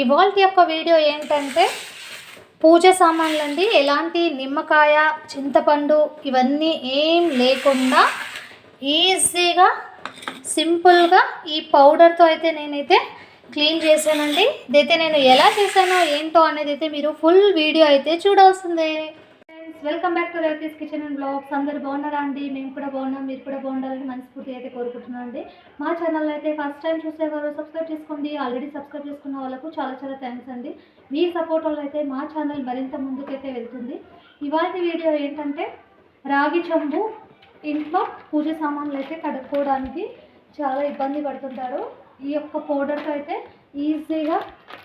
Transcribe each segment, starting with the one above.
ఇవాళ యొక్క వీడియో ఏంటంటే పూజ సామాన్లు అండి ఎలాంటి నిమ్మకాయ చింతపండు ఇవన్నీ ఏం లేకుండా ఈజీగా సింపుల్గా ఈ పౌడర్తో అయితే నేనైతే క్లీన్ చేశానండి. ఇదైతే నేను ఎలా చేశానో ఏంటో అనేది అయితే మీరు ఫుల్ వీడియో అయితే చూడాల్సిందే. Welcome back to Rithi's kitchen and blogs. అందరు బాగున్నారా అండి? మేము కూడా బాగున్నాం మీరు కూడా బాగుండాలని మనస్ఫూర్తి అయితే కోరుకుంటున్నాం అండి. మా ఛానల్ అయితే ఫస్ట్ టైం చూసేవారు సబ్స్క్రైబ్ చేసుకోండి. ఆల్రెడీ సబ్స్క్రైబ్ చేసుకున్న వాళ్ళకు చాలా చాలా థ్యాంక్స్ అండి. మీ సపోర్ట్ వల్ల అయితే మా ఛానల్ మరింత ముందుకైతే వెళ్తుంది. ఇవాళ వీడియో ఏంటంటే రాగి చెంబు ఇంట్లో పూజ సామాన్లు అయితే కడుక్కోవడానికి చాలా ఇబ్బంది పడుతుంటారు. ఈ యొక్క పౌడర్తో అయితే ఈజీగా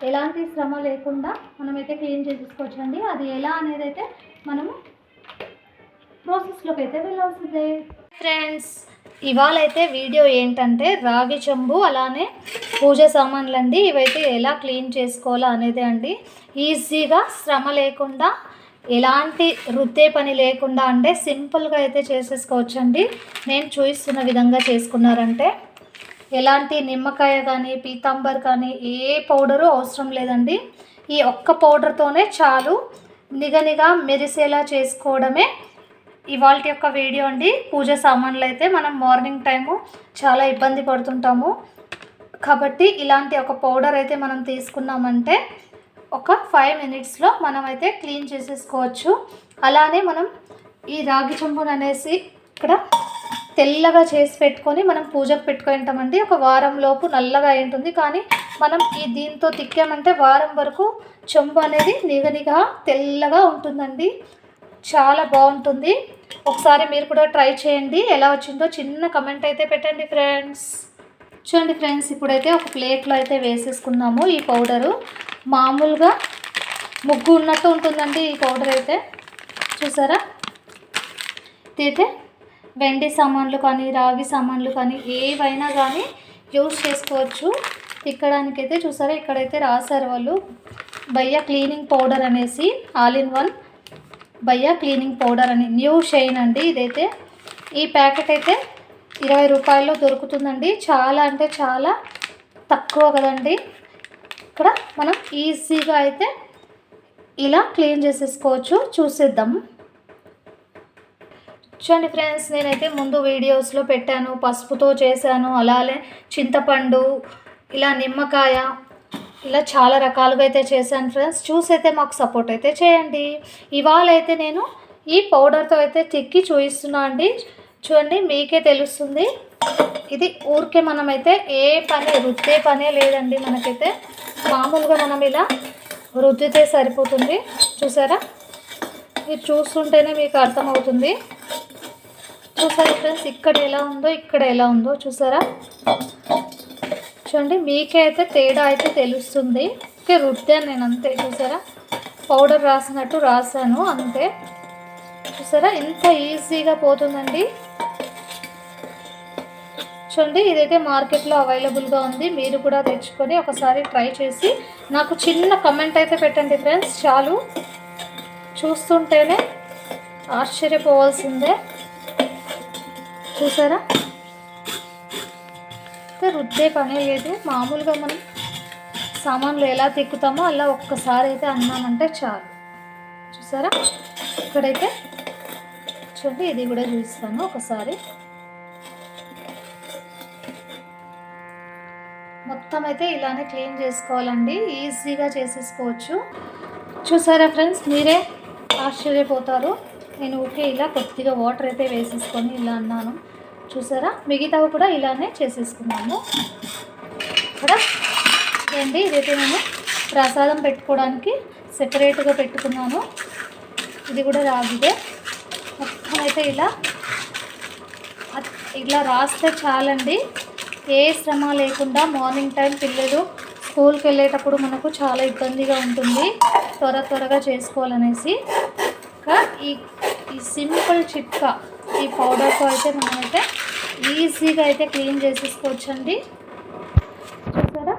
ఎలాంటి శ్రమ లేకుండా మనమైతే క్లీన్ చేసుకోవచ్చండి అది ఎలా అనేది అయితే మనము ప్రాసెస్లోకి అయితే వెళ్ళాల్సిందే. ఫ్రెండ్స్ ఇవాళ అయితే వీడియో ఏంటంటే రాగి చెంబు అలానే పూజ సామాన్లు అండి ఇవైతే ఎలా క్లీన్ చేసుకోవాలో అనేది అండి. ఈజీగా శ్రమ లేకుండా ఎలాంటి వృత్తే పని లేకుండా అంటే సింపుల్గా అయితే చేసేసుకోవచ్చండి. నేను చూపిస్తున్న విధంగా చేసుకున్నారంటే ఎలాంటి నిమ్మకాయ కానీ పీతాంబర్ కానీ ఏ పౌడరు అవసరం లేదండి. ఈ ఒక్క పౌడర్తోనే చాలు. నిగనిగా మెరిసేలా చేసుకోవడమే ఇవాళ యొక్క వీడియో అండి. పూజ సామాన్లు అయితే మనం మార్నింగ్ టైము చాలా ఇబ్బంది పడుతుంటాము. కాబట్టి ఇలాంటి ఒక పౌడర్ అయితే మనం తీసుకున్నామంటే ఒక ఫైవ్ మినిట్స్లో మనం అయితే క్లీన్ చేసేసుకోవచ్చు. అలానే మనం ఈ రాగి చెంబును అనేసి ఇక్కడ తెల్లగా చేసి పెట్టుకొని మనం పూజకు పెట్టుకుంటామండి. ఒక వారం లోపు నల్లగా అయి ఉంటుంది కానీ మనం ఈ దీంతో తిక్కామంటే వారం వరకు చెంబు అనేది నిగనిగా తెల్లగా ఉంటుందండి. చాలా బాగుంటుంది. ఒకసారి మీరు కూడా ట్రై చేయండి. ఎలా వచ్చిందో చిన్న కమెంట్ అయితే పెట్టండి ఫ్రెండ్స్ చూడండి ఫ్రెండ్స్ ఇప్పుడైతే ఒక ప్లేట్లో అయితే వేసేసుకున్నాము ఈ పౌడరు మామూలుగా ముగ్గు ఉన్నట్టు ఉంటుందండి ఈ పౌడర్ అయితే. చూసారా? ఇదైతే వెండి సామాన్లు కానీ రాగి సామాన్లు కానీ ఏవైనా కానీ యూస్ చేసుకోవచ్చు. తిక్కడానికైతే చూసారా? ఇక్కడైతే రాశారు వాళ్ళు. బయ్య క్లీనింగ్ పౌడర్ అనేసి all in one Bhaiya cleaning powder అని. న్యూ షైన్ అండి ఇదైతే. ఈ ప్యాకెట్ అయితే ఇరవై రూపాయల్లో దొరుకుతుందండి. చాలా అంటే చాలా తక్కువ కదండి. ఇక్కడ మనం ఈజీగా అయితే ఇలా క్లీన్ చేసేసుకోవచ్చు. చూసేద్దాం. చూడండి ఫ్రెండ్స్ నేనైతే ముందు వీడియోస్లో పెట్టాను. పసుపుతో చేశాను. అలానే చింతపండు ఇలా నిమ్మకాయ ఇలా చాలా రకాలుగా అయితే చేశాను ఫ్రెండ్స్ చూసి అయితే మాకు సపోర్ట్ అయితే చేయండి. ఇవాళ అయితే నేను ఈ పౌడర్తో అయితే తిక్కి చూపిస్తున్నా అండి. చూడండి మీకే తెలుస్తుంది. ఇది ఊరికే మనమైతే ఏ పని రుద్దే పనే లేదండి మనకైతే. మామూలుగా మనం ఇలా రుద్దితే సరిపోతుంది. చూసారా? ఇది చూస్తుంటేనే మీకు అర్థమవుతుంది. చూసారా ఫ్రెండ్స్ ఇక్కడ ఎలా ఉందో ఇక్కడ ఎలా ఉందో చూసారా? చూడండి మీకే అయితే తేడా అయితే తెలుస్తుంది. ఓకే రుద్దాను నేను అంతే చూసారా? పౌడర్ రాసినట్టు రాసాను అంతే. చూసారా? ఎంత ఈజీగా పోతుందండి. చూడండి ఇదైతే మార్కెట్లో అవైలబుల్గా ఉంది. మీరు కూడా తెచ్చుకొని ఒకసారి ట్రై చేసి నాకు చిన్న కమెంట్ అయితే పెట్టండి ఫ్రెండ్స్ చాలు. చూస్తుంటేనే ఆశ్చర్యపోవాల్సిందే. చూసారా? రుద్దే పనే లేదు. మామూలుగా మనం సామాన్లు ఎలా తిక్కుతామో అలా ఒక్కసారి అయితే అన్నామంటే చాలు. చూసారా? ఇక్కడైతే చూడండి ఇది కూడా చూపిస్తాను ఒకసారి. మొత్తం అయితే ఇలానే క్లీన్ చేసుకోవాలండి. ఈజీగా చేసేసుకోవచ్చు. చూసారా ఫ్రెండ్స్? మీరే ఆశ్చర్యపోతారు. నేను ఊరికే ఇలా కొద్దిగా వాటర్ అయితే వేసేసుకొని ఇలా అన్నాను. చూసారా? మిగతావి కూడా ఇలానే చేసేసుకున్నాము. ఇక్కడ ఏంటి ఇదైతే నేను ప్రసాదం పెట్టుకోవడానికి సెపరేట్గా పెట్టుకున్నాను. ఇది కూడా రాగిదే మొత్తం అయితే ఇలా ఇలా రాస్తే చాలండి. ఏ శ్రమ లేకుండా మార్నింగ్ టైం పిల్లలు స్కూల్కి వెళ్ళేటప్పుడు మనకు చాలా ఇబ్బందిగా ఉంటుంది. త్వర త్వరగా చేసుకోవాలనేసి. ఇంకా ఈ ఈ సింపుల్ చిట్కా ఈ పౌడర్తో అయితే మనమైతే ఈజీగా అయితే క్లీన్ చేసేసుకోవచ్చండి. చూసారా?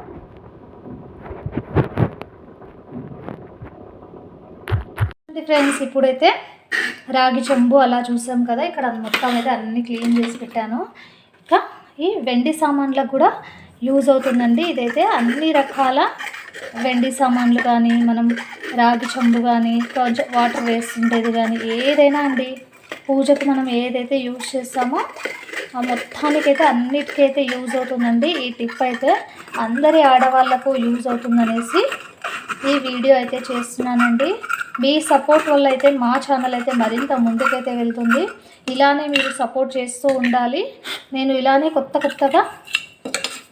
ఫ్రెండ్స్ ఇప్పుడైతే రాగి చెంబు అలా చూసాం కదా ఇక్కడ మొత్తం అయితే అన్ని క్లీన్ చేసి పెట్టాను. ఇంకా ఈ వెండి సామాన్లకు కూడా యూజ్ అవుతుందండి. ఇదైతే అన్ని రకాల వెండి సామాన్లు కానీ మనం రాగి చెంబు కానీ వాటర్ వేస్తుండేది కానీ ఏదైనా అండి. పూజకు మనం ఏదైతే యూజ్ చేస్తామో ఆ మొత్తానికైతే అన్నిటికైతే యూజ్ అవుతుందండి. ఈ టిప్ అయితే అందరి ఆడవాళ్ళకు యూజ్ అవుతుందనేసి ఈ వీడియో అయితే చేస్తున్నానండి. మీ సపోర్ట్ వల్ల అయితే మా ఛానల్ అయితే మరింత ముందుకైతే వెళ్తుంది. ఇలానే మీరు సపోర్ట్ చేస్తూ ఉండాలి. నేను ఇలానే కొత్త కొత్తగా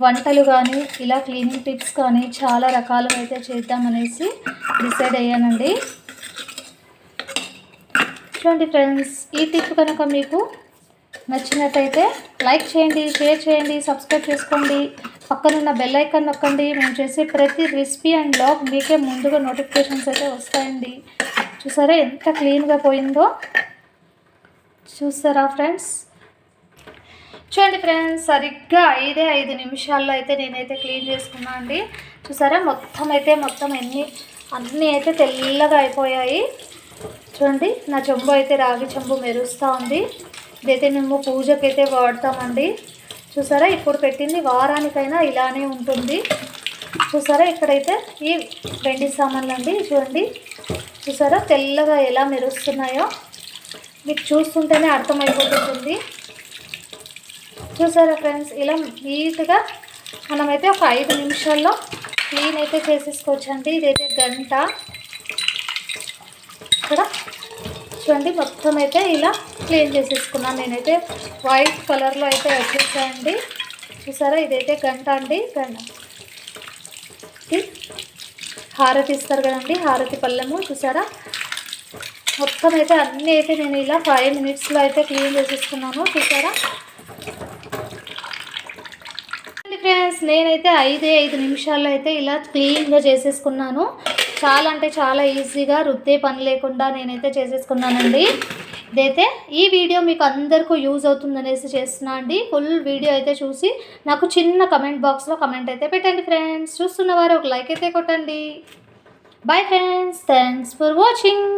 వంటలు కానీ ఇలా క్లీనింగ్ టిప్స్ కానీ చాలా రకాలుగా అయితే చేద్దామనేసి డిసైడ్ అయ్యానండి. చూడండి ఫ్రెండ్స్ ఈ టిప్ కనుక మీకు నచ్చినట్టయితే లైక్ చేయండి షేర్ చేయండి సబ్స్క్రైబ్ చేసుకోండి. పక్కనున్న బెల్ ఐకాన్ నొక్కండి. మేము చేసే ప్రతి రెసిపీ అండ్ బ్లాగ్ మీకే ముందుగా నోటిఫికేషన్స్ అయితే వస్తాయండి. చూసారా ఎంత క్లీన్గా పోయిందో? చూసారా ఫ్రెండ్స్ చూడండి ఫ్రెండ్స్ సరిగ్గా ఐదే ఐదు నిమిషాల్లో అయితే నేనైతే క్లీన్ చేసుకున్నా అండి. చూసారా? మొత్తం అయితే మొత్తం ఎన్ని అన్నీ అయితే తెల్లగా అయిపోయాయి. చూడండి నా చెంబు అయితే రాగి చెంబు మెరుస్తూ ఉంది. ఇదైతే మేము పూజకైతే వాడతామండి. చూసారా ఇప్పుడు పెట్టింది వారానికైనా ఇలానే ఉంటుంది. చూసారా ఇక్కడైతే ఈ వెండి సామాన్లు అండి చూడండి. చూసారా తెల్లగా ఎలా మెరుస్తున్నాయో. మీకు చూస్తుంటేనే అర్థమైపోతుంది చూసారా ఫ్రెండ్స్ ఇలా నీట్గా మనమైతే ఒక ఐదు నిమిషాల్లో క్లీన్ అయితే చేసేసుకోవచ్చండి. ఇదైతే గంట. ఇక్కడ. చూడండి మొత్తం అయితే ఇలా క్లీన్ చేసేసుకున్నాను నేనైతే. వైట్ కలర్లో అయితే వచ్చేసాయండి. చూసారా? ఇదైతే గంట అండి. గంట. హారతి ఇస్తారు కదండి హారతి పళ్ళము. చూసారా? మొత్తం అయితే అన్నీ అయితే నేను ఇలా ఫైవ్ మినిట్స్లో అయితే క్లీన్ చేసేసుకున్నాను. చూసారా? ఫ్రెండ్స్ నేనైతే ఐదే ఐదు నిమిషాల్లో అయితే ఇలా క్లీన్గా చేసేసుకున్నాను. చాలా అంటే చాలా ఈజీగా రుద్దే పని లేకుండా నేనైతే చేసేసుకున్నానండి. ఇదైతే ఈ వీడియో మీకు అందరికీ యూజ్ అవుతుందనేసి చేస్తున్నా అండి. ఫుల్ వీడియో అయితే చూసి నాకు చిన్న కమెంట్ బాక్స్లో కమెంట్ అయితే పెట్టండి ఫ్రెండ్స్. చూస్తున్న వారు ఒక లైక్ అయితే కొట్టండి. Bye friends. Thanks for watching.